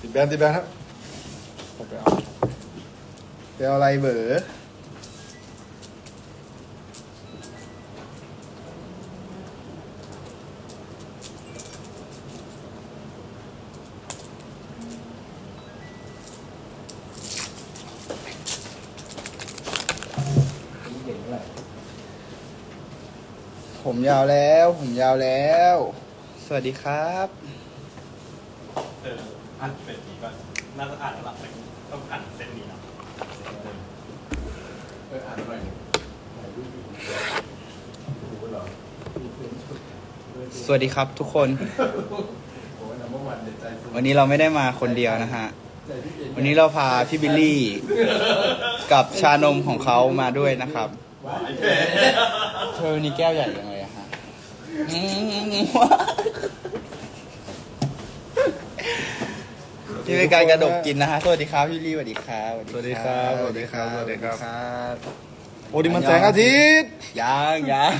ติดแบนติดแบนครับผมไปเอาไปเอาอะไรเบอร์ผมยาวแล้ว ผมยาวแล้ว สวัสดีครับ เอออ่านเป็นดีก็น่าจะอ่านแล้วล่ะแต่ต้องอ่านเส้นนี้นะเอออ่านหน่อยถ่ายรูปอยู่รู้เหรอสวัสดีครับทุกคน โอ้ยน้ำเมื่อวันเด็ดใจสุดวันนี้เราไม่ได้มาคนเดียวนะฮะ ใจพี่เก่งวันนี้เราพาพี่บิลลี่ กับชานมของเขามาด้วยนะครับ ว้ายเธอนี่แก้วใหญ่จังเลยอะฮะอืม นี่เป็นการกระดกกินนะฮะสวัสดีครับพี่ลี่สวัสดีครับสวัสดีครับสวัสดีครับสวัสดีครับบโอ้ดิมันแสงอาทิตย์ยังยัง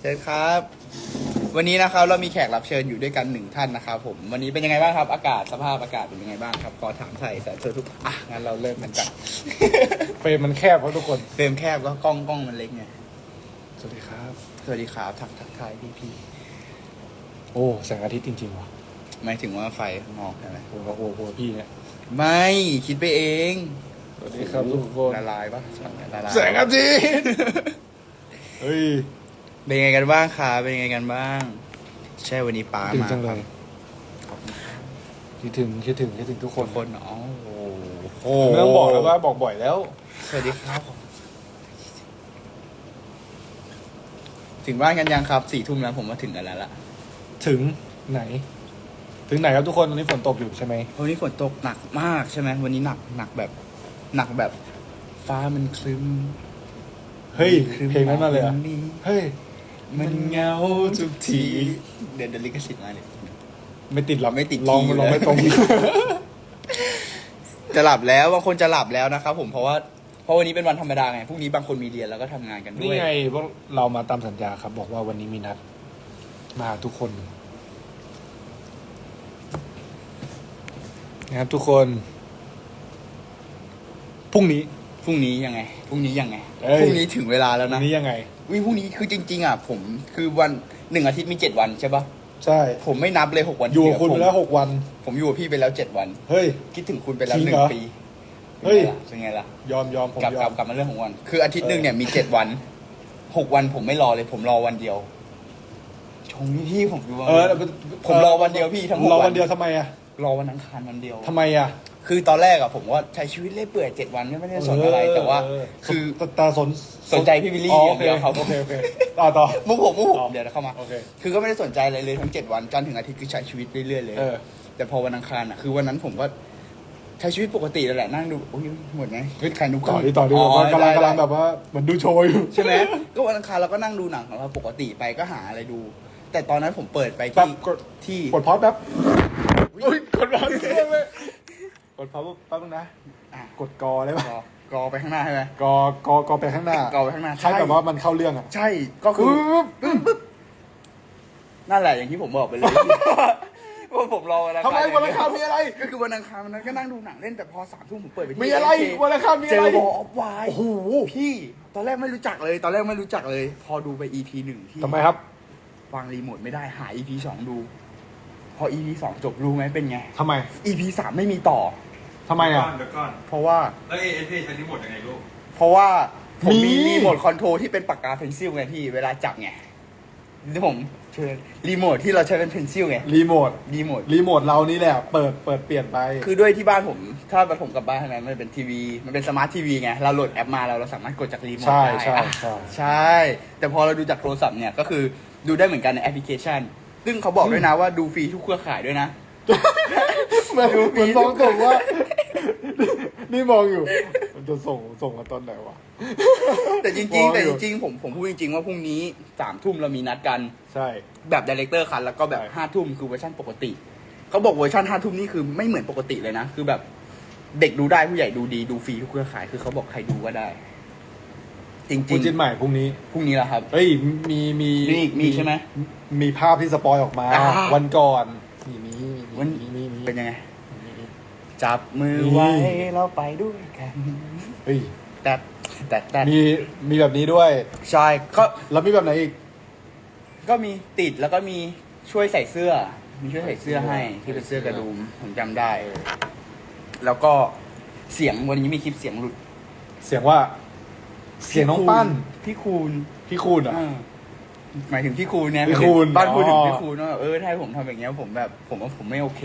เชิญครับ วันนี้นะครับเรามีแขกรับเชิญอยู่ด้วยกันหนึ่งท่านนะครับผมวันนี้เป็นยังไงบ้างครับ อากาศสภาพอากาศเป็นยังไงบ้างครับขอถามใส่แต่เธอทุกอะงั้นเราเริ่มกันกันเฟรมมันแคบครับทุกคนเฟรมแคบก็กล้องกล้องมันเล็กไงสวัสดีครับ สวัสดีครับทักทักทายพี่พี่โอ้แสงอาทิตย์จริงๆว่ะๆ หมายถึงว่าไฟข้างนอกใช่ไหมโอ้โหโอ้โหพี่เนี่ยไม่คิดไปเองสวัสดีครับทุกคนละลายปะละลายแสงอาทิตย์เฮ้ยเป็นยังไงกันบ้างคะเป็นยังไงกันบ้าง ใช่วันนี้ป้าถึงมาจังเลครับยคิดถึงคิดถึงคิดถึงทุกคทุนกคนเนาะโอ้โหไม่ต้องบอกแล้วว่าบอกบ่อยแล้ว สวัสดีครับ ถึงบ้านกันยังครับสี่ทุ่มแล้วผมมาถึงกันแล้วล่ะ ถึงไหน ถึงไหนครับทุกคนตอนนี้ฝนตกอยู่ใช่ไหมวันนี้ฝนตกหนักมากใช่ไหมวันนี้หนักหนักแบบ หนักแบบ ฟ้ามันครึ้มเฮ้ยครึ้เพลงนั้นมาเลยเหรอะนี้เฮ้ยมันเหงาทุกทีเดี๋ยวเดี๋ยวลิขสิทธิ์มาเนี่ยไม่ติดหรอกไม่ติดลองคีย์ลองเลยไม่ตรงจะหลับแล้วบางคนจะหลับแล้วนะครับผมเพราะว่าเพราะวันนี้เป็นวันธรรมดาไงพรุ่งนี้บางคนมีเรียนแล้วก็ทำงานกันด้นี่วยไงพวกเรามาตามสัญญาครับ บอกว่าวันนี้มีนัดมาทุกคน นะครับทุกคนพรุ่งนี้ พรุ่งนี้ยังไงพรุ่งนี้ยังไงเอ้ย พรุ่งนี้ถึงเวลาพแล้วรุ่นะงนี้ยังไง วิพรุ่งนี้คือจริง ๆ อะ ผมคือวันหนึ่งอาทิตย์มีเจ็ดวันใช่ปะใช่ ผมไม่นับเลยหกวันอยู่ที่กับคุณเหไปผมแล้วหกวัน ผมอยู่กับพี่ไปแล้วเจ็ดวัน เฮ้ย คิดถึงคุณไปแล้วจริหงนึ่เหรงอปีเฮ้ย เป็นไงล่ะยอมยอมผมกลับยกอลัมบกลับมาเรื่องของวัน คืออาทิตย์หนึ่งเนี่ยมีเจ็ดวันหกวันผมไม่รอเลย ผมรอวันเดียวชงพี่พี่ผมดูว่าเออผมรอวันเดียวพี่ทั้งหกรอวัวันนเดียวทำไมอะ รอวันอังคารวันเดียว ทำไมอะ คือตอนแรกอะผมว่าใช้ชีวิตเล่อยเปื่อยเจ็ดวันไม่ได้สนอะไรแต่ว่าเออคือแต่แต่สนสนใจพี่วิลลี่อ๋อออย่างเคเดียวครับ โอเคโอเคต่อต่อ มุกผมมุกผอ๋อมเดี๋ยวเข้ามา โอเค คือก็ไม่ได้สนใจอะไรเลยทั้งเจ็ดวันจันทร์ถึงอาทิตย์คือใช้ชีวิตเรื่อยๆเลยเออ แต่พอวันอังคารอะคือวันนั้นผมก็ใช้ชีวิตปกตินั่นแหละนั่งดูโอ้ยหมดไงเฮ้ยใครนุกต่อดีต่อดีแบบว่ากำลังกำลังแบบว่าเหมือนดูโชว์อยู่ใช่ไหมก็วันอังคารเราก็นั่งดูหนังของเราปกติไปก็หาอะไรดู แต่ตอนนั้นผมเปิดไปแป๊บที่กดที่ กดพอดแป๊บ อุ้ยกดพอดเลยกดพอดแป๊บนึงนะอะกดกอได้กป่ะรอไปข้างหน้าใช่ไหมกอกอกอไปข้างหน้ากอไปข้างหน้าใช่แบบว่ามันเข้าเรื่องอะใช่ก็คือปึ๊บนั่นแหละอย่างที่ผมบอกไปเลยว่าผมรอวันอังคารทำไมวันอังคารมีอะไร ก็คือวันอังคารวันนั้นก็นั่งดูหนังเล่นแต่พอสามทุ่มผมเปิดไปที่มีอะไร AFK วันอังคารมีเจอะไรอบออฟไวโอ้โหพี่ตอนแรกไม่รู้จักเลย ตอนแรกไม่รู้จักเลย พอดูไป EP หนึ่งที่ทำไมครับวางรีโมทไม่ได้หา EP สองดู พอ EP สองจบรู้ไหมเป็นไง ทำไม EP สามไม่มีต่อ ทำไมอะ เดี๋ยวก่อนเพราะว่า แล้วเอเอสพีใช้รีโมทยังไงลูกเพราะว่าผมมีมี รีโมทคอนโทรลที่เป็นปากกาเพนซิลไงพี่เวลาจับไงที่ผมเชิญรีโมทที่เราใช้เป็นเพนซิลไงรีโมท รีโมทรีโมทเรานี่แหละ เปิด เปิดเปลี่ยนไป คือด้วยที่บ้านผม ถ้าผมกลับบ้านทางนั้นมันเป็นทีวีมันเป็นสมาร์ททีวีไงเราโหลดแอปมาเราเราสามารถกดจากรีโมทใช่ได้ใช่อะใช่ ใช่ แต่พอเราดูจากโทรศัพท์เนี่ยก็คือดูได้เหมือนกันในแอปพลิเคชัน ซึ่งเขาบอกด้วยนะว่าดูฟรีทุกเครือข่ายด้วยนะ เหมือนเหมือนมองส่งว่า นี่มองอยู่ มันจะส่งส่งกันตอนไหนวะ แต่จมริงองๆ แต่อจยู่ริงๆผมผมพูดจริง ๆ ว่าพรุ่งนี้สามทุ่มเรามีนัดกัน ใช่ แบบดีเลกเตอร์คันแล้วก็แบบใช่ห้าทุ่มคือเวอร์ชันปกติ เขาบอกเวอร์ชันห้าทุ่มนี่คือไม่เหมือนปกติเลยนะ คือแบบเด็กดูได้ผู้ใหญ่ดูดีดูฟรีทุกเครือข่าย คือเขาบอกใครดูก็ได้ จริงพูดจินใหม่พรุ่งนี้ๆพรุ่งนี้แล้วครับ เฮ้ยมีมีมีอีกมีใช่ไหมมีภาพที่สปอยออกมาอ่าวันก่อนมีมีมีวันมีมีมีเป็นยังไง จับมือไว้เราไปด้วยกันเฮ้ยแต่แต่แต่มีมีแบบนี้ด้วย ใช่ก็แล้วมีแบบไหนอีก ก็มีติดแล้วก็มีช่วยใส่เสื้อ มีช่วยใส่เสื้อให้ที่เป็นเสื้อกระดุมผมจำได้ แล้วก็เสียงวันนี้มีคลิปเสียงหลุด เสียงว่า เสียงน้องปั้น พี่คูณพี่คูณเหรอะเออหมายถึงพี่คูณเนี่ยพี่คูณบ้านพูดถึงอ๋อ พี่คูณว่าเออถ้าให้ผมทำอย่างเงี้ยผมแบบ ผมว่าผมไม่โอเค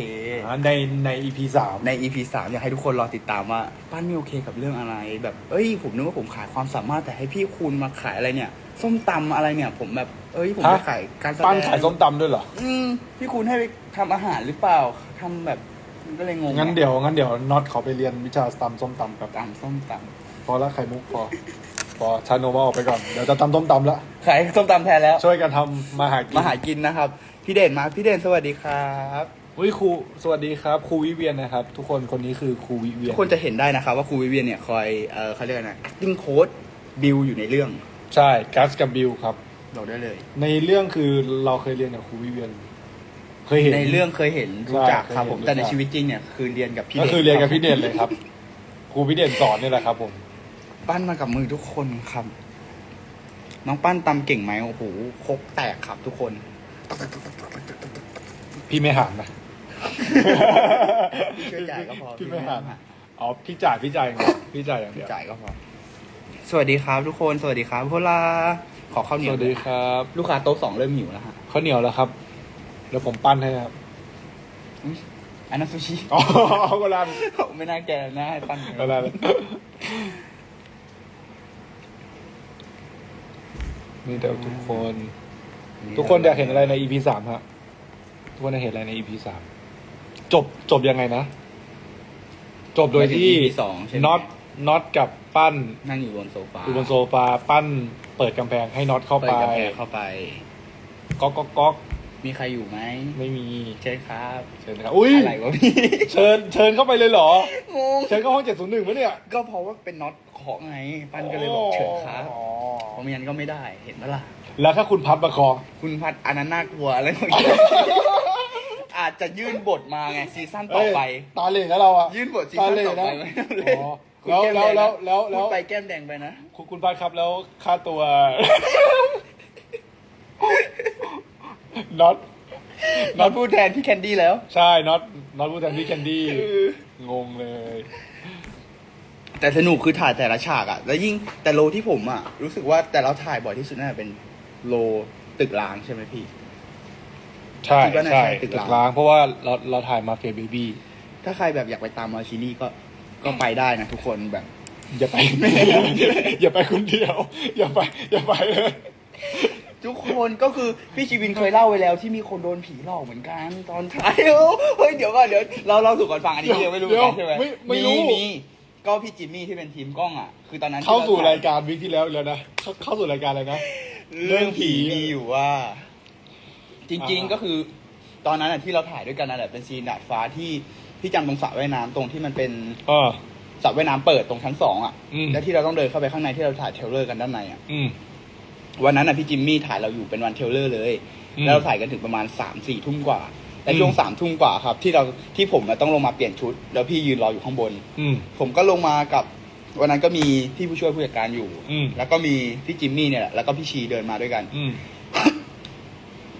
ในใน EP สาม ใน EP สามอยากให้ทุกคนรอติดตามว่าป้านไม่โอเคกับเรื่องอะไร แบบเอ้ย ผมนึกว่าผมขายความสามารถแต่ให้พี่คูณมาขายอะไรเนี่ย ส้มตำอะไรเนี่ย ผมแบบเอ้ยผมไปขายการแสดงปั้นขายส้มตำด้วยเหรอ อืมพี่คูณให้ไปทำอาหารหรือเปล่าทำแบบมันก็เลยงงงั้นเดี๋ยวงั้นเดี๋ยวน็อตเขาไปเรียนวิชาตำส้มตำกับตำส้มตพอแล้วไข่มุกพอ พอชาโนมาออกไปก่อน เดี๋ยวจะตำส้มตำแล้วำขายส้มตำแทนแล้ว ช่วยกันทำมาหากินมาหากินนะครับ พี่เด่นมา พี่เด่นสวัสดีครับอุ้ยครูสวัสดีครับครูวิเวียนนะครับ ทุกคนคนนี้คือครูวิเวียทุนกคนจะเห็นได้นะครับว่าครูวิเวียนเนี่ยคอยเออเขาเรียกอะไรติ้งโค้ดบิวอยู่ในเรื่องใช่กัสกับบิลครับ บอกได้เลย ในเรื่องคือเราเคยเรียนกับครูวิเวียน เคยเห็น ในเรื่องเคยเห็นรู้จักครับผมใช่เคยเห็น แต่ในรู้จักชีวิตจริงเนี่ยคือเรียนกับพี่ก็เด่นคือเรียนกับพี่คเด่นเลยครับ ครูพี่เด่นสอนนี่แหละครับผม ปั้นมากับมือทุกคนครับ น้องปั้นตำเก่งไหมโอ้โหครกแตกครับทุกคน พี่ไม่หานนะพี่ช่วยจ่ายก็พอพี่ไม่หานอ๋อพี่จ่ายพี่จ่ายอย่างเดียวพี่จ่ายอย่างเดีพี่ยวจ่ายก็พอ สวัสดีครับทุกคน สวัสดีครับโฮลาขอข้าวเหนีสยววัสดีครับลูกค้าโต๊ะสองเริ่มหิวแล้วฮะข้าวเหนียวแล้วครับเดี๋ยวผมปั้นให้นะครับอุ๊ยอันนั้นซูชิ อ๋อก็รันไม่น่าแกน่าให้ปั้นก็รัน นี่เดี๋ยวทุกคน ทุกคนอยากเห็นอะไรใน EP สามฮะ ทุกคนอยากเห็นอะไรใน EP สามจบจบยังไงนะ จบโดยที่สองใช่ไหม น็อตน็อตกับปั้นนั่งอยู่บนโซฟาอยู่บนโซฟาปั้นเปิดกำแพงให้น็อตเข้าเปิไปดกระแพงเข้าไป ก๊อกก๊อกก๊อกมีใครอยู่ไหมไม่มี เชิญครับเชิญนะครับ อุ้ย อะไรวะพี่ เชิญเชิญเข้าไปเลยเหรอ งง เชิญเข้าห้องเจ็ดศูนย์หนึ่งปะเนี่ย ก็เพราะว่าเป็นน็อต เคาะไงปั้นก็เลยบอกเชิญครับอ๋อเพราะไม่งั้นก็ไม่ได้เห็นปะล่ะแล้วถ้าคุณพับประคอง คุณพัดอันนั้นน่ากลัวอะไรของคุณอาจจะยื่นบทมาไงซีซั่นต่อไป เยตาเหล่นะเราอะ ยื่นบทซีตาซั่นเหล่ต่อนะไปไหมอ๋อแล้วแล้วแล้วแล้วแล้ว พูดไปแก้มแดงไปนะ คุณคุณพัดครับแล้วค่าตัวน็อตน็อตพูดแทนพี่แคนดี้แล้ว ใช่น็อตน็อตพูดแทนพี่แคนดี้งงเลย แต่สนุกคือถ่ายแต่ละฉากอะแล้วยิ่งแต่โลที่ผมอะรู้สึกว่าแต่เราถ่ายบ่อยที่สุดน่าจะเป็นโลตึกล้างใช่ไหมพี่ ใช่คิดว่าน่าใช่ใช่ตึตึกกร้าง ล้างเพราะว่าเราเราถ่ายมาเฟียเบบี้ถ้าใครแบบอยากไปตามมาซีรีส์ก็ก็ไปได้นะทุกคนแบบ อย่าไป อย่าไปคนเดียว อย่าไป อย่าไปเลยทุกคนก็คือพี่ชีวินเคยเล่าไว้แล้วที่มีคนโดนผีหลอกเหมือนกันตอนท้ายเออเฮ้ยเดี๋ยวก่อนเดี๋ยวเราเราสู่ก่อนฟังอันนี้ยังไม่รู้เหมือนกันใช่ไหมไม่ไม่รู้มี ก็พี่จิมมี่ที่เป็นทีมกล้องอะ คือตอนนั้นที่เข้าสู่ถ่รายการวิกที่แล้วอีกแล้วนะเข้าเข้าสู่รายการอะไรนะ เรื่องผีมีอยู่ว่า จริง ๆ ก็คือ ตอนนั้นอะที่เราถ่ายด้วยกันนั่นแหละเป็นซีนดาดฟ้าที่พี่จำตรงสระว่ายน้ำตรงที่มันเป็นเออ สระว่ายน้ำเปิดตรงชั้นสองอะอืม แล้วที่เราต้องเดินเข้าไปข้างในที่เราถ่ายเทรลเลอร์กันด้านในอะ อืม วันนั้นอะพี่จิมมี่ถ่ายเราอยู่เป็นวันเทรลเลอร์เลย อืม แล้วเราถ่ายกันถึงประมาณสามสี่ทุ่มกว่า แต่อืมช่วงสามทุ่มกว่าครับ ที่เราที่ผมอะต้องลงมาเปลี่ยนชุด แล้วพี่ยืนรออยู่ข้างบน อืม ผมก็ลงมากับวันนั้นก็มีพี่ผู้ช่วยผู้จัดการอยู่ อืม แล้วก็มีพี่จิมมี่เนี่ยแหละแล้วก็พี่ชีเดินมาด้วยกัน อืม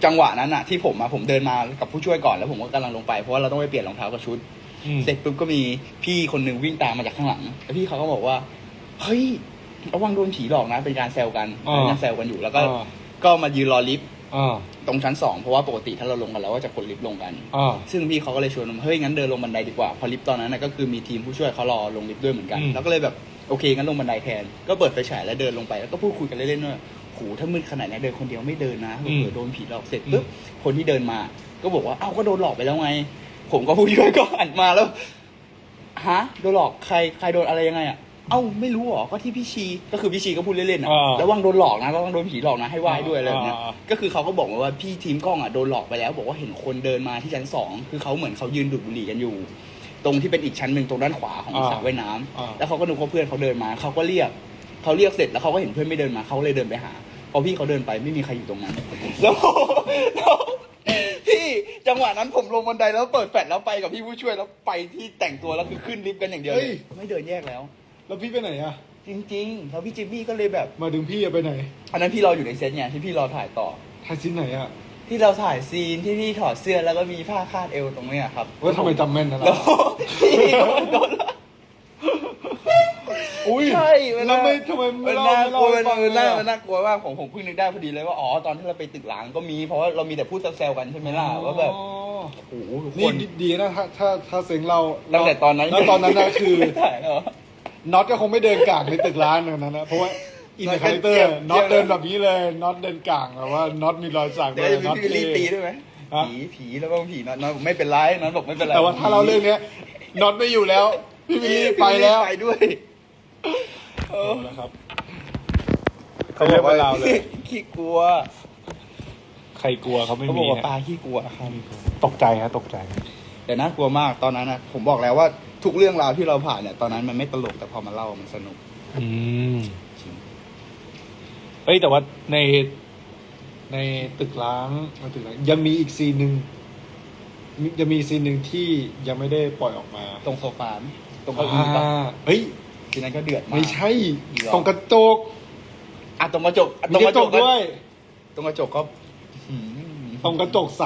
จังหวะนั้นอะที่ผมอะผมเดินมากับผู้ช่วยก่อนแล้วผมก็กำลังลงไปเพราะว่าเราต้องไปเปลี่ยนรองเท้ากับชุด อืม เสร็จปุ๊บก็มีพี่คนหนึ่งวิ่งตามมาจากข้างหลัง แล้วพี่เขาก็บอกว่า เฮ้ยระวังโดนผีหลอกนะ เป็นการแซวกัน อ่าเป็นการแซวกันอยู่ แล้วก็ อ่า ก็มายืนรอลิฟต์ อ่า ตรงชั้นสองเพราะว่าปกติถ้าเราลงกันแล้วก็จะกดลิฟต์ลงกัน อ่า ซึ่งพี่เขาก็เลยชวนผมเฮ้ยงั้นเดินลงบันไดดีกว่าเพอลิฟต์ตอนนั้นนะก็คือมีทีมผู้ช่วยเขารอลงลิฟต์ด้วยเหมือนกัน อืม แล้วก็เลยแบบโอเคงั้นลงบันไดแทน ก็เปิดไฟฉายแล้วเดินลงไปแล้วก็พูดคุยกันเล่นๆว่าโหถ้ามืดขนาดนี้เดินคนเดียวไม่เดินนะเผื่อโดนผีหลอกเสร็จปุ๊บคนที่เดินมา ก็บอกว่าเอ้าก็โดนหลอกไปแล้วไง ผมก็ผู้ช่วยก็หันมาแล้วฮะโดนหลอกใครใครโดนอะไรยังไงอะ เอ้าไม่รู้เหรอก็ที่พี่ชีก็คือพี่ชีก็พูดเล่นๆอะอ่าระวังโดนหลอกนะระวังโดนผีหลอกนะให้ไหว้ด้วยอะไรแบบเนี้ยอ่า ก็คือเขาก็บอกมาว่าพี่ทีมกล้องอะโดนหลอกไปแล้ว บอกว่าเห็นคนเดินมาที่ชั้นสองคือเขาเหมือนเขายืนดูดบุหรี่กันอยู่ ตรงที่เป็นอีกชั้นหนึ่งตรงด้านขวาของอ่าสระว่ายน้ำอ่า แล้วเขาก็นึกว่าเพื่อนเขาเดินมาเขาก็เรียกเขาเรียกเสร็จแล้วเขาก็เห็นเพื่อนไม่เดินมาเขาเลยเดินไปหาพอพี่เขาเดินไปไม่มีใครอยู่ตรงนั้น แล้วแล้วพี่จังหวะนั้นผมลงบันไดแล้วเปิดแฟลชแล้วไปกับพี่ผู้ช่วยแล้วไปที่แต่งตัวแล้วคือขึ้นลิฟต์กันอย่างเดียวเลยไม่เดินแยกแล้ว แล้วพี่ไปไหนอะจริงๆแล้วพี่จิมมี่ก็เลยแบบ มาถึงพี่อะไปไหนอันนั้นพี่รออยู่ในเซตไงที่พี่รอถ่ายต่อ ถ่ายซีนไหนอะที่เราถ่ายซีนที่พี่ถอดเสื้อแล้วก็มีผ้าคาดเอวตรงเนี้ยครับว่าทำไมจำแม่นนะแล้วพี่โดนโดน อุ้ยใช่เวแล้ลาวไม่ทำไมไม่มันเล่าน่าไม่กเล่าลัวให้ฟังมันเลยน่าอะมันน่ากลัวมากผมผมเพิ่งนึกได้พอดีเลยว่าอ๋อตอนที่เราไปตึกหลังก็มีเพราะว่าเรามีแต่พูดแซวๆกันใช่ไหมล่ะว่าแบบอ๋อโอ้โหทุกคนี่น ดีนะถ้าถ้าถ้าเซ็งเราตั้งแต่ตอนนั้นแล้วตอนนั้นนะคือ ไม่ถ่ายแล้วเหรอ น็อตก็คงไม่เดินกลางในตึกร้านอย่างนั้นนะเพราะว่าอินน็ในอตคาแรคเตอเจียร์บน็อตเจียบเดินแบบนี้เลยน็อตเดินกลางแบบว่าน็อตมีรอยสักเดี๋ยวจะมีน็อตพี่วิลลี่ตีด้วยไหมฮะผีผีแล้วก็ผีน็อตน็อตบอกไม่เป็นไรน็อตบอกไม่เป็นไรแต่ว่าถ้าเราเรื่องเนี้ยน็อตไม่อยู่แล้ว พี่วิลลี่ไปแล้วไปด้วยเออเอาละครับเขาเรียกว่าเราเลยขี้กลัวใครกลัวเขาไม่เขาบมีอกว่าฮะปลาขี้กลัวครับตกใจฮะตกใจ แต่น่ากลัวมากตอนนั้นนะผมบอกแล้วว่า ทุกเรื่องราวที่เราผ่านเนี่ยตอนนั้นมันไม่ตลกแต่พอมาเล่ามันสนุกอืมจริงเอ้ยแต่ว่าในในตึกล้างในตึกล้างยังมีอีกซีนหนึ่งมียังมีซีนหนึ่งที่ยังไม่ได้ปล่อยออกมาตรงโซฟาไหมตรงเก้าอี้ปะอ่าเฮ้ย ทีนั้นก็เดือดมาก ไม่ใช่อีกเหรอ ตรงกระจกอะตรงกระจกอะมีกระจกก็ด้วย ตรงกระจกก็อืมตรงกระจกใส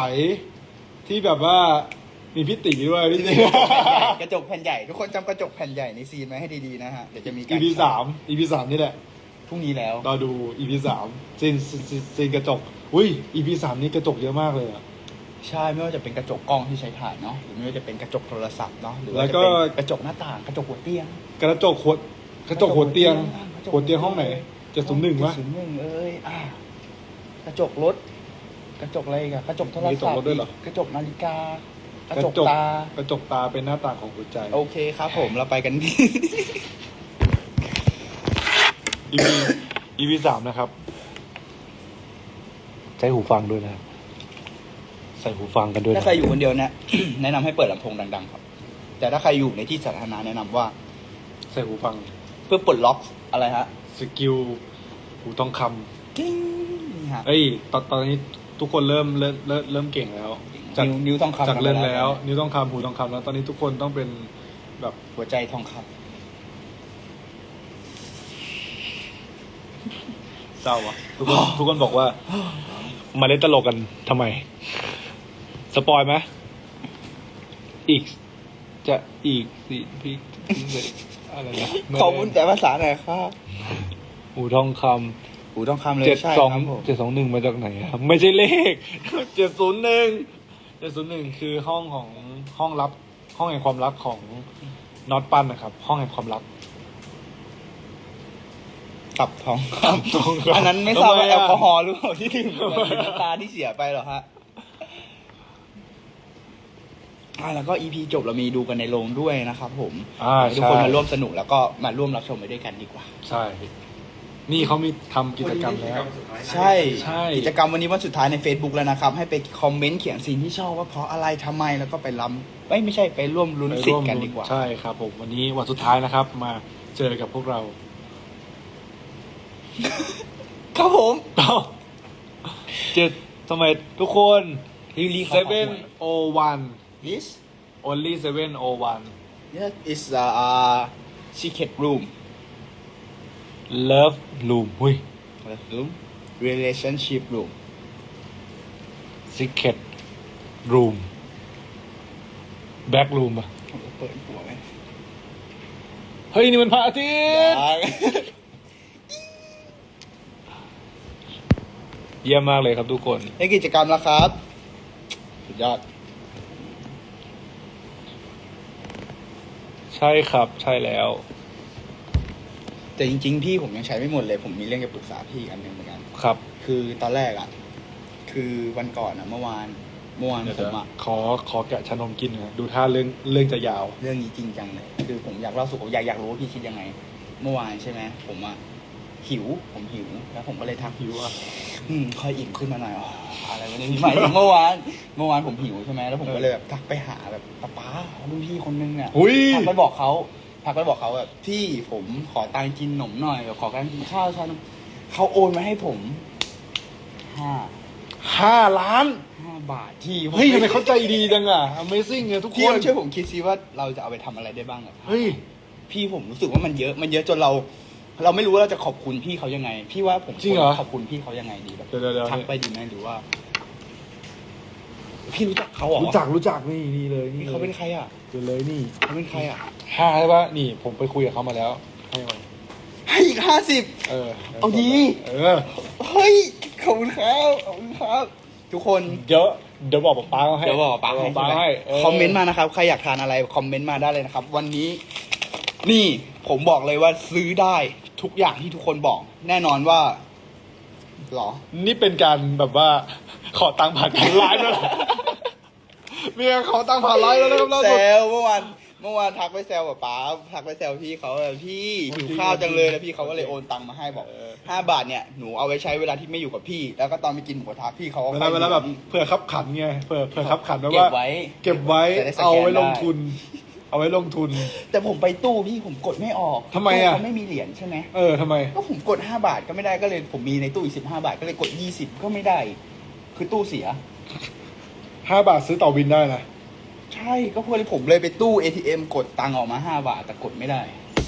ที่แบบว่า มีพี่ตีด้วยพี่ตีกระจกแผ่นใหญ่ ทุกคนจำกระจกแผ่นใหญ่ในซีนไว้ให้ดีๆนะฮะ เดี๋ยวจะมีการ EP สาม EP สามนี่แหละพรุ่งนี้แล้วรอดู EP สามซีนซีนซีนซีนกระจก อุ้ย EP สามนี่กระจกเยอะมากเลยอะใช่ไม่ว่าจะเป็นกระจกกล้องที่ใช้ถ่ายเนาะหรือไม่ว่าจะเป็นกระจกโทรศัพท์เนาะหรือแล้ว่าวจะก็เป็นกระจกหน้าต่างกระจกหัวเตียง กระจกหัวกระจกหัวเตียงกระจกหัวเตียงห้องไหนเจ็ดศูนย์หนึ่งวะศูนย์หนึ่งเอ้ยอะกระจกรถ กระจกอะไรอีกันกระจกโทรมีกระจศักพรท์ถด้วยเหรอกระจกนาฬิกา กระจกตา กระจกตาเป็นหน้าต่างของหัวใจ โอเคครับผมเราไปกัน EP EP สามนะครับ ใช้หูฟังด้วยนะครับ ใส่หูฟังกันด้วยถ้านะใครอยู่คนเดียวเนี่ย แนะนำให้เปิดลำโพงดัง ๆ ครับ แต่ถ้าใครอยู่ในที่สาธารณะแนะนำว่า ใส่หูฟัง เพื่อปลดล็อกอะไรฮะสกิลหูทองคำกิ้งนี่ฮะ เอ้ยตอนตอนนี้ ทุกคนเริ่มเริ่มเริ่มเริ่มเก่งแล้ว จากนิ้วนิ้วทองคำจากเรื่องธมดแล้ว นิ้วทองคำหูทองคำแล้ว ตอนนี้ทุกคนต้องเป็นแบบหัวใจทองคเศร้าอะทุกคนทุกคนบอกว่า มาเล่นตลกกันทำไม สปอยไหมอีก จะอีกสิพี่อะไรนะำขอบคุณแต่ภาษาหน่อยครับ หูทองค หูทองคำเลำยเจ็ดใช่สองครับผมเจ็ดสองหนึ่งมาจากไหนครับ ไม่ใช่เลข เจ็ดศูนย์หนึ่งเจ็ดศูนย์หนึ่งคือห้องของห้องลับ ห้องแห่งความลับของน็อตปันนะครับ ห้องแห่งความลับตับทองคตับทองคำำอันนั้นไม่ทราบว่าทำไมแออะลกอฮอล์หรือเปล่าที่ดื่มไปหรือน้ำตาที่เสียไปเหรอฮะอ่าแล้วก็อีพีจบเรามีดูกันในโรงด้วยนะครับผมอ่าให้ทุกคนใช่มาร่วมสนุกแล้วก็มาร่วมรับชมไปด้วยกันดีกว่า ใช่ นี่เขามีทำกิจกรรมแล้ว ใช่ใช่ กิจกรรมวันนี้วันสุดท้ายใน Facebook แล้วนะครับ ให้ไปคอมเมนต์เขียนสิ่งที่ชอบว่าเพราะอะไรทำไมแล้วก็ไปล้ำไม่ไม่ใช่ไปร่วมลุ้นไปสิทร่วมธิ์กันลุ้ดีกว่า ใช่ครับผมวันนี้วันสุดท้ายนะครับ มาเจอกับพวกเรา ครับผมเอ้าเจ็ดทำไมทุกคนรีรีเซเว่นโอวัน this only seven o one yes is a uh, secret room love room หุ้ย room relationship room secret room back room อะเปิดหัวไหมเฮ้ย นี่มันพระอาทิตย์ยังเยี่ยมมากเลยครับทุกคนให้กิจกรรมแล้วครับ สุดยอด ใช่ครับ ใช่แล้ว แต่จริง ๆ พี่ผมยังใช้ไม่หมดเลย ผมมีเรื่องจะปรึกษาพี่อีกอันหนึ่งเหมือนกัน ครับคือตอนแรกอะคือวันก่อนอะเมื่อวานเมื่อวานเดี๋ยวผมอะขอขอแกะชานมกินนะดูท่าเรื่องเรื่องจะยาว เรื่องนี้จริงจังเลยคือผมอยากเล่าสู่ผมอยากอยากรู้ว่าพี่คิดยังไง เมื่อวานใช่ไหมผมอะหิว ผมหิว แล้วผมก็เลยทักหิวอะอืมค่อยอิ่มขึ้นมาหน่อยอ๋ออะไรวะเนี่ยพี่หมายถึงเมื่อวานเมื่อวานผมหิวใช่ไหมแล้วผมก็เลยแบบทักไปหาแบบป้าป้ารุ่นพี่คนนึงอะอุ้ย ทักไปบอกเขา ทักไปบอกเขาแบบพี่ผมขอตังค์กินขนมหน่อยแบบขอตังค์กินข้าวชานมเขาโอนมาให้ผมห้าห้าล้าน ห้าบาทที่เฮ้ยทำไมเขาใจดีจังอะ Amazing เลยทุกคพี่น ช่วยผมคิดซิว่าเราจะเอาไปทำอะไรได้บ้างอะเฮ้ย พี่ผมรู้สึกว่ามันเยอะมันเยอะจนเรา เราไม่รู้ว่าเราจะขอบคุณพี่เขายังไง พี่ว่าผมจริงเหรอขอบคุณพี่เขายังไงดีแบบเดี๋ยวเดี๋ยวเดี๋ยวทักไปดีไหมหรือว่า พี่รู้จักเขาเหรอรู้จักรู้จักนี่นี่เลยนี่นี่ลยเขาเป็นใครอะเดี๋ยวเลยนี่เขาเป็นใครอะห้าใช่ปะนี่ผมไปคุยกับเขามาแล้ว ให้มาให้อีกห้าสิบ เออเอาดี เออ เฮ้ยขอบคุณครับขอบคุณครับ ทุกคนเดี๋ยวเดี๋ยวบอกป๊าป๊าให้เดี๋ยวบอกป้าให้ป้าใช่ไหมให้คอมเมนต์มานะครับใครอยากทานอะไรคอมเมนต์มาได้เลยนะครับ วันนี้ นี่ผมบอกเลยว่าซื้อได้ทุกอย่างที่ทุกคนบอก แน่นอนว่าหรอ นี่เป็นการแบบว่า ขอตังค์ผ่านการไลฟ์แล้วนะเมียขอตังค์ผ่านไลฟ์แล้วนะครับล่าแซสุด วเมื่อวานเมื่อวานทักไปแซวกับป๋าทักไปแซวพี่เขาแบบพี่หิวข้าวจังเลยแล้วพี่เขาก็เลยโอนตังค์มาให้บอกห้าบาทเนี่ยหนูเอาไว้ใช้เวลาที่ไม่อยู่กับพี่ แล้วก็ตอนไปกินหมูกระทะพี่เขาเวลาเวลาแบบเผื่อขับขันไงเผื่อเผื่อขับขันแบบเก็ว่า บไว้ เก็บไว้จะได้สแกน เอาไว้ลงได้ทุน เอาไว้ลงทุน แต่ผมไปตู้พี่ผมกดไม่ออกทำไมอะ ตู้เขาไม่มีเหรียญใช่ไหมเออทำไม ก็ผมกดห้าบาทก็ไม่ได้ก็เลยผมมีในตู้อีกสิบห้าบาทก็เลยกดยี่สิบก็ไม่ได้ คือตู้เสีย ห้าบาทซื้อต่อวินได้นะใช่ก็พอดีผมเลยไปตู้ ATM กดตังค์ออกมาห้าบาทแต่กดไม่ได้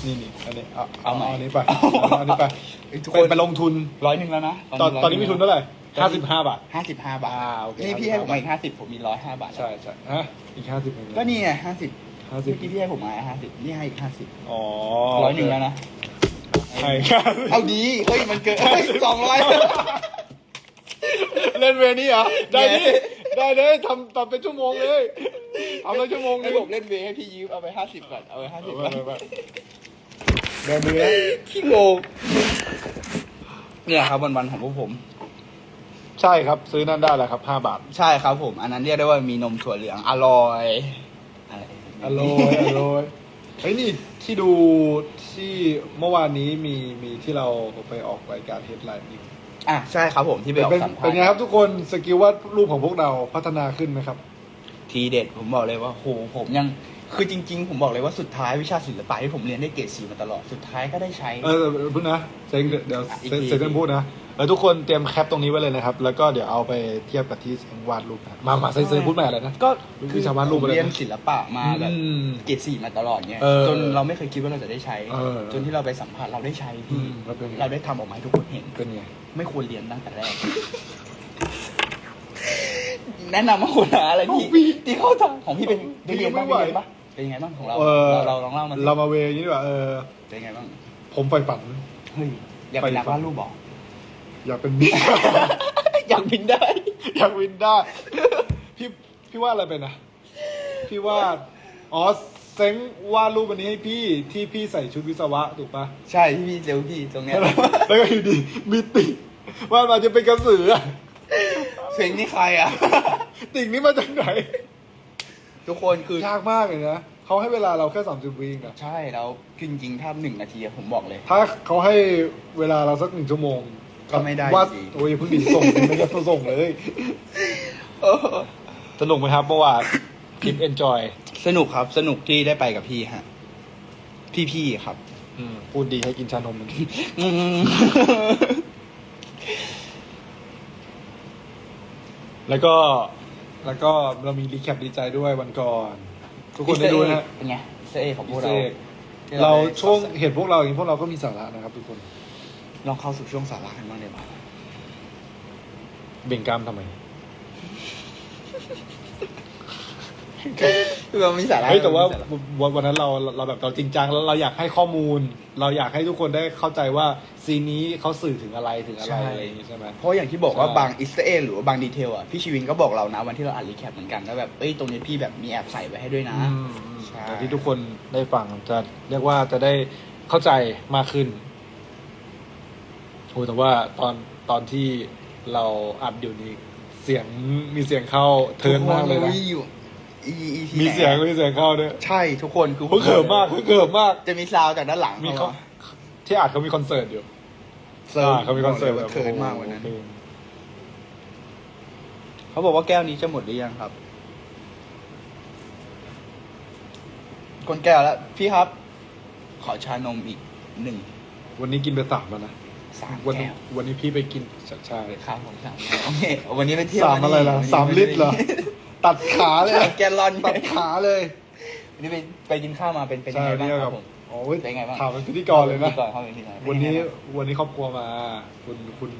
นี่นี่อันนี้เอาเอาเอาใหม่ อันนี้ไปเอาอันนี้ไปเอ้ยทุกเป็นคนไปลงทุน ร้อยหนึ่งแล้วนะตอนตอนนี้มีทุนเท่าไหร่ห้าสิบห้าบาท ห้าสิบห้าบาทอ่าโอเค นี่พี่ให้ผมมาอีกห้าสิบผมมีร้อยห้าบาทใช่ใช่ฮะอีกห้าสิบก็นี่ไงห้าสิบห้าสิบเมื่อกี้พี่ให้ผมมาห้าสิบนี่ให้อีกห้าสิบอ๋อร้อยหนึ่งแล้วนะ ใช่ เอาดี เฮ้ย มันเกินสองร้อย เล่นเวรนี้เหรอ ได้ดิเนี่ยได้เลยทำทำเป็นชั่วโมงเลยเอาเลยชั่วโมงให้นึงผมเล่นเวย์ให้พี่ยืมเอาไปห้าสิบก่อน เอาไปห้าสิบเอาก่อนไปเอาไปเดินมือนะขี้โกงเนี่ยครับวันๆของพวกผม ใช่ครับ ซื้อนั่นได้แหละครับห้าบาทใช่ครับผม อันนั้นเรียกได้ว่ามีนมถั่วเหลืองอร่อยอะไรอร่อยอร่อยเฮ้ยนี่ที่ดูที่เมื่อวานนี้มีมีที่เราไปออกรายการเฮดไลน์อีก อะใช่ครับผมที่ไปออกเป็นสัมภาษณ์เป็นไงครับทุกคนสกิลวาดรูปของพวกเราพัฒนาขึ้นไหมครับ ทีเด็ดผมบอกเลยว่าโหผมยังคือจริง ๆ ผมบอกเลยว่าสุดท้ายวิชาศิลปะที่ผมเรียนได้เกรดสีมาตลอดสุดท้ายก็ได้ใช้ เออพูดนะเซ็งเดี๋ยวอะอีกเซ็งทีเซ็งพูดนะ เออทุกคนเตรียมแคปตรงนี้ไว้เลยนะครับ แล้วก็เดี๋ยวเอาไปเทียบกับที่เซ็งวาดรูปนะมามาเซ็งเซ็งพูดมาอะไรนะก็วิชาวาดรูปผมอะไรนะเรียนศิลปะมาแบบอืมเกรดสี่มาตลอดเนี่ยเออจนเราไม่เคยคิดว่าเราจะได้ใช้ เออจนที่เราไปสัมผัสเราได้ใช้อืพี่มแล้วเป็นไง เราได้ทำออกมาให้ทุกคนเห็น เป็นไง ไม่ควรเรียนตั้งแต่แรก แนะนำว่าควรหาอะไรที่ที่เข้าทางของพี่เป็นได้เรียนบ้างได้เรียนปะเป็นยังไงบ้างของเราเออเราเราลองเล่ามาสิเรามาเวอย่างนี้ดีกว่าเออ เป็นยังไงบ้างผมใฝ่ฝัน เฮ้ยอยากเป็นนักวาดรูปบอก อยากเป็นบิ๊กอยากบินได้ อยากวินได้ พี่พี่วาดอะไรเป็นนะ พี่วาดอ๋อเซ็งวาดรูปอันนี้ให้พี่ที่พี่ใส่ชุดวิศวะถูกปะใช่พี่พี่เร็วพี่ตรงเนี้ยแล้วก็อยู่ดีมีติ่งวาดมาจะเป็นกระสืออะเพลงนี่ใครอะ ติ่งนี้มาจากไหน ทุกคนคือยากมากเลยนะเขาให้เวลาเราแค่สามสิบวิเองอะใช่แล้วคือจริงๆถ้าหนึ่งนาทีอะผมบอกเลย ถ้าเขาให้เวลาเราสักหนึ่งชั่วโมง ก็ไม่ได้วาดสิโอ้ยอย่าเพิ่งดิส่งไม่ได้ส่งเลยสนุกไหมครับเมื่อวานคลิป enjoy สนุกครับ สนุกที่ได้ไปกับพี่ฮะ พี่ๆครับอืมพูดดีให้กินชานมมันอืมแล้วก็ แล้วก็เรามีรีแคปดีใจด้วยวันก่อน ทุกคนได้ดูนะฮะเป็นไงเซเอของพวกเราที่เราได้ช่วงเห็นพวกเราอย่างนี้พวกเราก็มีสาระนะครับทุกคน ลองเข้าสู่ช่วงสาระกันบ้างได้ไหมเบ่งกล้ามทำไมคือเรามีสาระเฮ้ยแต่ว่ามีสระวันวันนั้นเราเราแบบเราจริงจังแล้วเราอยากให้ข้อมูล เราอยากให้ทุกคนได้เข้าใจว่าซีนนี้เขาสื่อถึงอะไรถึงอะไรอะไรอย่างนี้ใช่ไหม เพราะอย่างที่บอกว่าใช่ บางอิสเอหรือว่าบางดีเทลอะพี่ชีวินก็บอกเรานะวันที่เราอ่านรีแคปเหมือนกันแล้วแบบเอ้ยตรงนี้พี่แบบมีแอบใส่ไว้ให้ด้วยนะ อืมใช่ แต่ที่ทุกคนได้ฟังจะเรียกว่าจะได้เข้าใจมากขึ้น โอ้แต่ว่าตอนตอนที่เราอัดอยู่นี้เสียงมีเสียงเข้าเทิร์นมากเลยนะทุครู้อีอีทีมีไหนเสียงมีเสียงเข้าด้วยใช่ทุกคนคือเพิ่งเขิมมากเพิ่งเขิมมากจะมีซาวด์จากด้านหลังมีเข้าเขามาที่อัดเขามีคอนเสิร์ตอยู่เสิร์ฟอ่าเขามีคอนเสิร์ตบอกลยว่าเขินมากวันนั้นโอ้โหเขาบอกว่าแก้วนี้จะหมดหรือยังครับ คนแก้วแล้วพี่ครับ ขอชานมอีกหนึ่งวันนี้กินไปสามแล้วนะ สามวันนี้แก้ววันนี้พี่ไปกินใช่ครับผมสามแก้วโอเควันนี้ไปเที่ยวสามอะไรล่ะวันนี้สามลิตรเหรอ ตัดขาเลย สามแกลลอนตัดขาเลยวันนี้ไปไปกินข้าวมาเป็นเป็นยังใช่ไงบ้างเนี่ยคกัรับบผม โอ้ยเป็นไงบ้าง ถามเป็นพิธีกรเลยนะพิธีกรเข้าไปที่ไหนวันนี้เป็ไงบ้าง วันนี้ครอบครัวมา คุณคุณ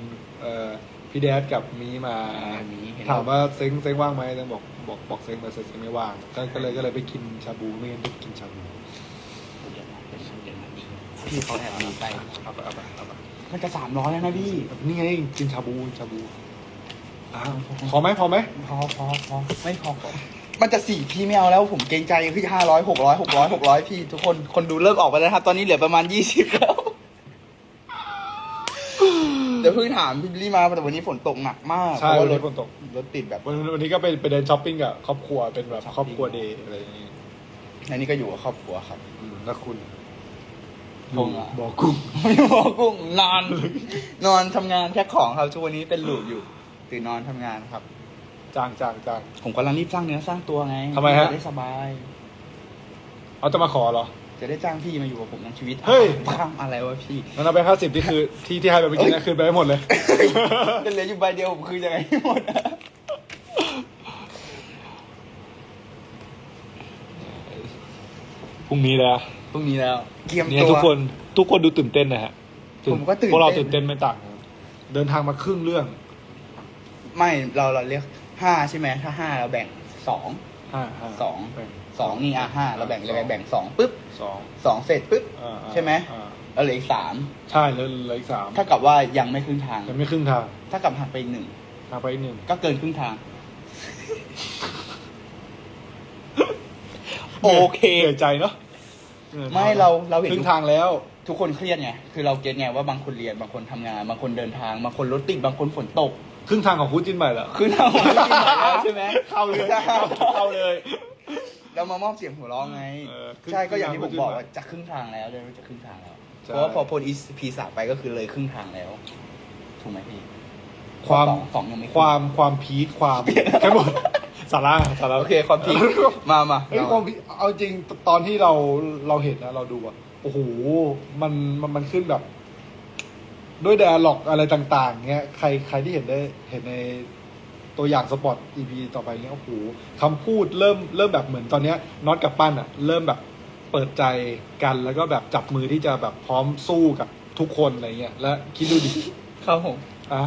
เอ่อพี่แดดกับมีมาอ่ามีเห็น ถามว่าเซ็งเซ็งว่างไหมเซ็งบอกบอกบอกเซ็งแต่เซ็งไม่ว่างก็ก็เลยก็เลยไปกินชาบูไม่งั้นไปกินชาบูพี่เขาแอบมีไปเอาไปเอาไปเอาไป มันจะสามร้อยแล้วนะพี่ นี่ไงกินชาบูชาบูอ้าวพอไหมพอไหมพอพอพอไม่พอพอมันจะสี่พี่ไม่เอาแล้วผมเกรงใจพี่ห้าร้อยหกร้อยหกร้อยหกร้อยพี่ทุกคนคนดูเริ่มออกไปแล้วครับ ตอนนี้เหลือประมาณยี่สิบแล้วเดี๋ยวเพิ่งถามพี่บิลลี่มาแต่วันนี้ฝนตกหนักมากใช่เพราะวันว่ารนี้ถฝนตกรถติดแบบวันวันนี้ก็ไปไปเดินช้อปปิ้งกับครอบครัวเป็นแบบช้อปปิ้งครอบครัวเดย์อะไรอย่างงี้อันนี้ก็อยู่กับครอบครัวครับ อืมแล้วคุณ คงอะบอกกุ้งไม่บอกกุ้งนอน นอนทำงานแค่ของครับช่วงวันนี้เป็นหลูปอยู่ตื่นนอนทำงานครับ จางจางจาง ผมกำลังรีบสร้างเนื้อสร้างตัวไงทำไมฮะ จได้สบาย เอาจะมาขอเหรอ จะได้จ้างพี่มาอยู่กับผมทั้งชีวิตเฮ้ยทำอะไรวะพี่ งั้นเอาไปห้าสิบที่คือที่ที่ให้ไปเมื่อกี้นะคืนไปให้หมดเลยจะเหลืออยู่ใบเดียวผมคือยังไงหมดอะพรุ่งนี้แล้ว พรุ่งนี้แล้วเกียมเนี่ยตัว ทุกคนทุกคนดูตื่นเต้นนะฮะผมก็ตื่นพวกเราเต้น ตื่นเต้นไม่ต่างกันเดินทางมาครึ่งเรื่องไม่เราเราเรียกห้าใช่ไหมถ้าห้าเราแบ่งสอง ห้าห้าสอง แบ่งสองนี่อะห้าเราแบ่งเลยแบ่งสองปุ๊บสองสองเสร็จปุ๊บ อ่าอ่าใช่ไหม อ่าแล้วเหลืออีกสามใช่แล้วเหลืออีกสามถ้ากับว่ายังไม่ครึ่งทาง ยังไม่ครึ่งทางถ้ากับหักไปอีกหนึ่งทางไปอีกหนึ่งก็เกินครึ่งทาง โอเค เหนื่อยใจเนาะ ไม่เราเราเห็นครึ่งทางแล้ว ทุกคนเครียดไงคือเราเก็ตไงว่าบางคนเรียนบางคนทำงาน บางคนเดินทางบางคนรถติดบางคนฝนตก ครึ่งทางของคู่จิ้นใหม่แล้ว คือเราไม่ได้กินแล้วใช่ไหม เข้าเลยใช่เข้าเลย เรามามอบเสียงหัวเราะไง เออครึ่งใช่ก็อย่างที่ผมบอกครึ่งทางว่าจะครึ่งทางแล้วเลยว่าจะครึ่งทางแล้วใช่ เพราะว่าพอพ้นอีพีสามไปก็คือเลยครึ่งทางแล้วถูกไหมพี่ความสองสองยังไม่ความความพีคความ แค่หมด สาระสาระโอเคความพีคมามาเฮ้ยความพีคเอาจริงตอนที่เราเราเห็นนะเราดูอะโอ้โหมันมันมันขึ้นแบบ ด้วย d ด a ล็อกอะไรต่าง ๆเงี้ยใครใครที่เห็นได้เห็นในตัวอย่างสปอตอีพีต่อไปเนี้ยโอ้โหคำพูดเริ่มเริ่มแบบเหมือนตอนเนี้ยน็อตกับปั้นอะเริ่มแบบเปิดใจกันแล้วก็แบบจับมือที่จะแบบพร้อมสู้กับทุกคนอะไรเงี้ยแล้วคิดดูดิครับผมอะ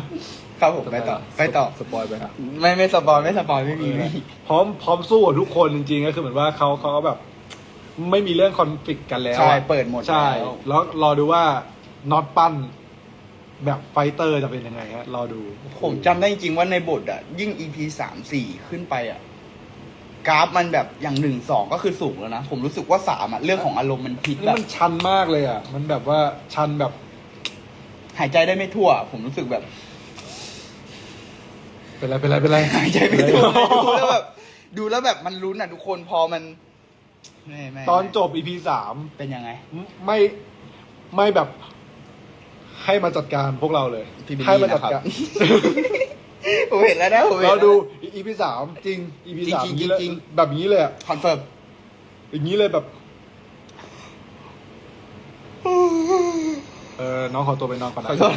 ครับผมไปต่อ ไปต่อ สปอยไปอะไม่ไม่สปอยไม่สปอยไม่มีไม่มี พร้อมพร้อมสู้กับทุกคนจริงๆก็คือเหมือนว่าเขาเขาก็แบบ ไม่มีเรื่องคอนฟ lict กันแล้วใช่อะเปิดหมดใช่ แล้ว แล้วรอดูว่าน็อตปั้น แบบไฟเตอร์จะเป็นยังไงฮะรอดู ผมจำได้จริงๆว่าในบทอะ ยิ่ง EP สามสี่ขึ้นไปอะ กราฟมันแบบอย่างหนึ่งสองก็คือสูงแล้วนะ ผมรู้สึกว่าสามอะ เรื่องของอารมณ์มันพลิกนี่แบบ มันชันมากเลยอะ มันแบบว่าชันแบบ หายใจได้ไม่ทั่ว ผมรู้สึกแบบ เป็นไรเป็นไรเป็นไรหายใจไม่ทั่วเลยดูแล้วแบบดูแล้วแบบมันลุ้นอะทุกคนพอมันไม่ไม่ตอนจบ EP สามเป็นยังไง ไม่ไม่แบบ ให้มาจัดการพวกเราเลยพี่บิลลี่ให้มาจัดการนะครับผมเห็นแล้วนะผมเห็นเราแล้วดู EP สามจริง EP สามจริงๆนี้เลยจริงแบบนี้เลยอะคอนเฟิร์มอย่างนี้เลยแบบเออน้องขอตัวไปนอนก่อนขอนะโทษ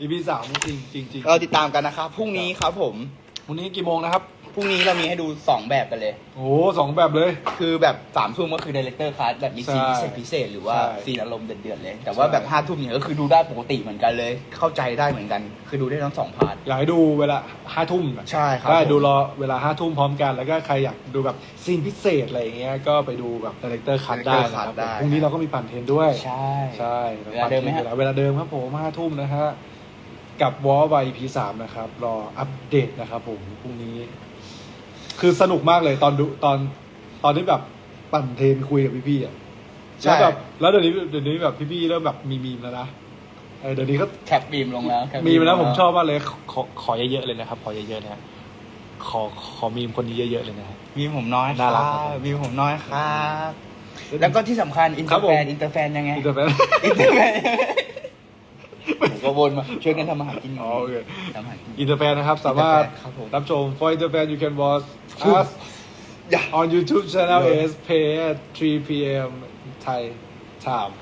EP สามจริงจริงจริงเราติดตามกันนะครับพรุ่งนี้ครับผมวันนี้กี่โมงนะครับพรุ่งนี้เรามีให้ดูสองแบบกันเลย โอ้สองแบบเลย คือแบบสามทุ่มก็คือดีเลกเตอร์คัสแบบมีซีนใช่พิเศษพิเศษหรือว่าใช่ซีนอารมณ์เดือดๆเลย แต่ว่าใช่แบบห้าทุ่มเนี่ยก็คือดูได้ปกติเหมือนกันเลย เข้าใจได้เหมือนกัน คือดูได้ทั้งสองพาร์ทอยากให้ดูเวลาห้าทุ่มอะใช่ครับได้ผมดูรอเวลาห้าทุ่มพร้อมกัน แล้วก็ใครอยากดูแบบซีนพิเศษอะไรอย่างเงี้ยก็ไปดูแบบดีเลกเตอร์คัทได้นะครับได้พรุ่งนี้เราก็มีปั่นเทรนด้วยใช่ใช่เวลาเดิมไหมฮะวลาเวลาเดิมครับผมห้าทุ่มนะฮะ กับวอลไวพีสามนะครับ รออัปเดตนะครับผมพรุ่งนี้ คือสนุกมากเลยตอนดูตอนตอนที่แบบปั่นเทรนคุยกับพี่ๆอะใช่ แล้วแบบแล้วเดี๋ยวนี้เดี๋ยวนี้แบบพี่ๆเริ่มแบบมีมีมแล้วนะเออเดี๋ยวนี้ก็แคปบีมลงแล้วคปมีมแล้วผมงชอบมากเลยขอขอเยอะๆเลยนะครับ ขอเยอะๆนะฮะขอขอมีมคนนี้เยอะๆเลยนะฮะมีมผมน้อยคน่ารัรักครับบมีมผมน้อยครับ แล้วก็ที่สำคัญอินเตครัอบร์ผมแฟนอินเตอร์แฟนยังไง อินเตอร์แฟน อินเตอร์แฟน ผมก็วนมาช่วยกันทำอาหารกินอย่อ๋อโอเคอินเตอร์แฟนนะครับ สามารถครับผชม for Interfan you can watch us อย่า on YouTube channel เ is pay at 3 p.m. Thai time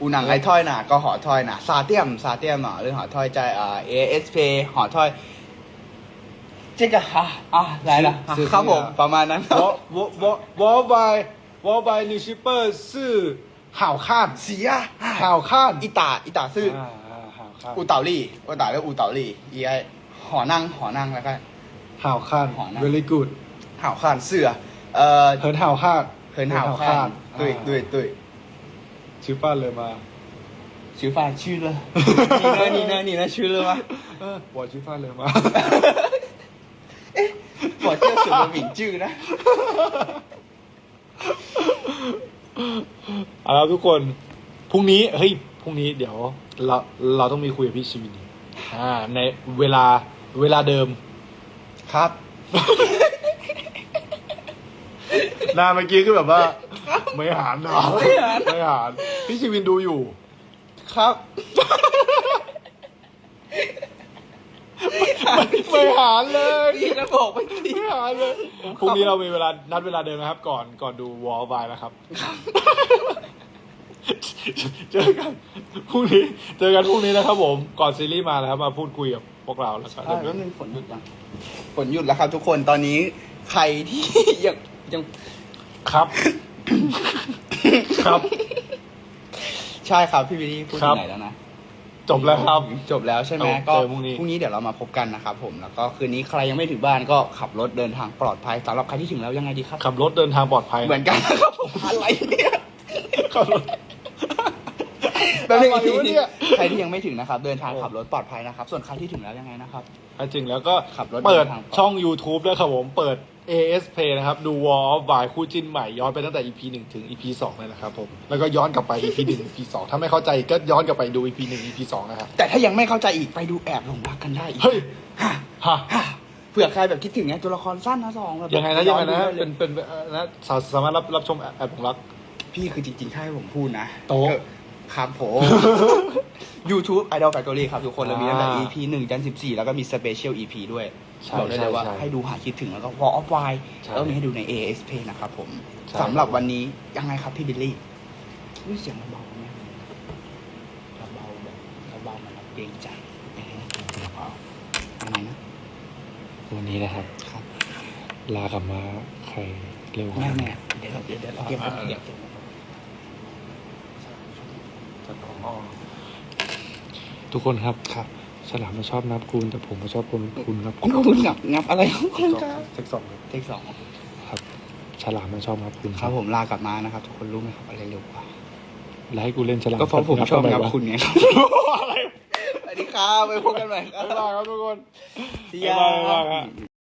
อูหนังไอถ้อยหนาก็หอถ้อยหนาซาเตียมซาเตียมหนาหรือหอถ้อยใจเอเอสเพหอถ้อยเจ๊กะฮะอะไรล่ะครับผมประมาณนั้นครับ Wall- บวอลไบนิ Wall by Wall ซื่อข่าวข้านเสียข่าวข้าน อิตาอิตาซื่อ อูเต่าลี่อูเตาเรียกอูเต่าลี่อีไหอนั่งหอนั่งแล้วก็ ห่าวคาน หอนะ very good ห่าวขานเสือเอ่อเฮินห่าวคาด เหินห่าวขานตุยตุยตุยชื่อฟ้าเลยมาชื่อฟ้าชื่อเลยนี่นะนี่นะนี่นะชื่อเลยมาเออบอกชื่อฟ้าเลยมาเอ๊ะเที่ยวสุดหมิ่งจื้อนะ เอาละคทุกคน พรุ่งนี้ เฮ้ย พรุ่งนี้เดี๋ยว เราเราต้องมีคุยกับพี่ชีวินอ่า ในเวลาเวลาเดิม ครับ หน้าเมื่อกี้คือแบบว่า ไม่หานนะไม่หารไม่หานพี่ชีวินดูอยู่ ครับ ไม่หานเลยพี่ก็บอกไปสิไม่หานเลยพรุ่งนี้เรามีเวลานัดเวลาเดิมนะครับ ก่อนก่อนดูวอลบายนะครับ เจอกันพรุ่งนี้เจอกันพรุ่งนี้นะครับผมก่อนซีรีส์มานะครับมาพูดคุยกับพวกเราแล้วกันใช่แล้วนึงฝนหยุดยังฝนหยุดแล้วครับทุกคนตอนนี้ใครที่ ยังยังครับ ครับ ใช่ครับพี่วิลลี่พูดครัถึบ งไหนแล้วนะจบแล้วครับ จบแล้วใช่ไหมเออก็เจอพรุ่งนี้ พรุ่งนี้เดี๋ยวเรามาพบกันนะครับผมแล้วก็คืนนี้ใครยังไม่ถึงบ้านก็ขับรถเดินทางปลอดภัยสำหรับใครที่ถึงแล้วยังไงดีครับ ขับรถเดินทางปลอดภัยเหมือนกันนะครับผมอะไรเนี่ย ขับรถ แบบนี้อะไรวะเนี่ย ใครที่ยังไม่ถึงนะครับ เดินทางขับรถปลอดภัยนะครับ ส่วนใครที่ถึงแล้วยังไงนะครับจริงแล้วก็ขับรถเปิดเดินทางปลอดช่อง YouTube ด้วยครับผม เปิด ASP นะครับ ดู Wall of w i คู่จิ้นใหม่ย้อนไปตั้งแต่ EP 1 ถึง EP 2เลยนะครับผม แล้วก็ย้อนกลับไป EP 1 EP 2ถ้าไม่เข้าใจก็ย้อนกลับไปดู EP 1 EP 2นะครับ แต่ถ้ายังไม่เข้าใจอีกไปดูแอบหลงรักกันได้อีกเฮ้ย ฮะฮะ ฮะเผื่อใครแบบคิดถึงไงตัวละครสั้นนะสองแบบยังไงนะยังไงนะย้อดูด้ลเป็น เป็นเอ่อนะสาสามารถรับรับชมแอบของรัก พี่คือจริงๆถ้าให้ผมพูดนะโต๊ะก็ ครับผม YouTube Idol Factory ครับทุกคนเรามีตั้งแต่อ่า EP 1จน14 แล้วก็มี Special EP ด้วยใช่บอกได้เลยว่าใช่ใช่ให้ดูหาคิดถึงแล้วก็ Wall of w i ใช่แล้วมีให้ดูใน ASP นะครับผมใช่ สำหรับวันนี้ยังไงครับพี่บิลลี่อุ๊ยเสียงเบาๆไหมเบาๆแบบเบาๆเหมันเราเกรงใจเอาอะไรนะวันนี้นะครับ ครับลากลับมาใครเร็วกว่า แม่กันแม่เดี๋ยวเราเดี๋ยวเดี๋ยวเราเก็บไว้เดี๋ยวเก็บไว้ ทุกคนครับครับฉลามมาชอบนับคุณแต่ผมมาชอบคนคุณครับคุณคุณงับงับอะไรของคุณครับเซ็กสองครับเทคสองครับฉลามมาชอบนับคุณครับผมลากลับมานะครับ ทุกคนรู้ไหมครับอะไรเร็วกว่า แล้วให้กูเล่นฉลามก็เพราะผมชอบงับทำไวะคุณไงครับอะไรสวัสดีครับไปพบกันใหม่ครับ บ๊ายบายครับทุกคน See บ๊ายบายบ๊ายบาย ya ครับ